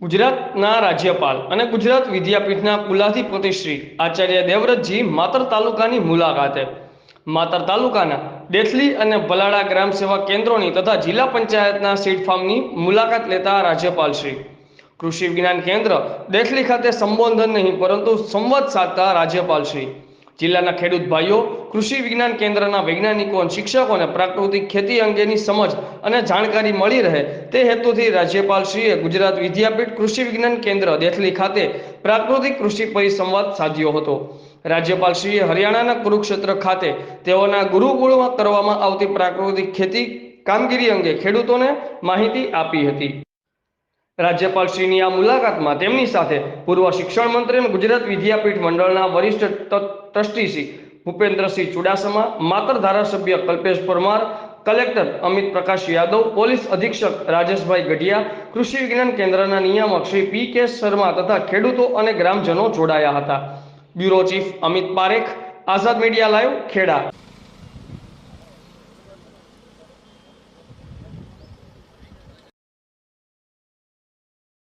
ગુજરાતના રાજ્યપાલ અને ગુજરાત વિદ્યાપીઠના કુલાધિપતિ શ્રી આચાર્ય દેવવ્રતજી માતર તાલુકાની મુલાકાતે. માતર તાલુકાના દેથલી અને ભલાડા ગ્રામ સેવા કેન્દ્રોની તથા જિલ્લા પંચાયતના સીડ ફાર્મની મુલાકાત લેતા રાજ્યપાલ શ્રી. કૃષિ વિજ્ઞાન કેન્દ્ર દેથલી ખાતે સંબોધન નહીં, પરંતુ સંવાદ સાધતા રાજ્યપાલ શ્રી. જિલ્લાના ખેડૂત ભાઈઓ, કૃષિ વિજ્ઞાન કેન્દ્રના વૈજ્ઞાનિકો અને શિક્ષકોને પ્રાકૃતિક ખેતી અંગેની સમજ અને જાણકારી મળી રહે તે હેતુથી રાજ્યપાલશ્રીએ ગુજરાત વિદ્યાપીઠ કૃષિ વિજ્ઞાન કેન્દ્ર દેથલી ખાતે પ્રાકૃતિક કૃષિ પરિસંવાદ સાધ્યો હતો. રાજ્યપાલશ્રીએ હરિયાણાના કુરુક્ષેત્ર ખાતે તેઓના ગુરુકુળમાં કરવામાં આવતી પ્રાકૃતિક ખેતી કામગીરી અંગે ખેડૂતોને માહિતી આપી હતી. રાજ્યપાલશ્રીની આ મુલાકાતમાં તેમની સાથે પૂર્વ શિક્ષણ મંત્રી અને ગુજરાત વિદ્યાપીઠ મંડળના વરિષ્ઠ ટ્રસ્ટી શ્રી ભૂપેન્દ્રસિંહ ચુડાસમા, માતર ધારાસભ્ય કલ્પેશ પરમાર, કલેક્ટર અમિત પ્રકાશ યાદવ, પોલીસ અધિક્ષક રાજેશભાઈ ગઢિયા, કૃષિ વિજ્ઞાન કેન્દ્રના નિયામક શ્રી પી કે શર્મા તથા ખેડૂતો અને ગ્રામજનો જોડાયા હતા. Bureau chief Amit Parekh, Azad media live, Kheda.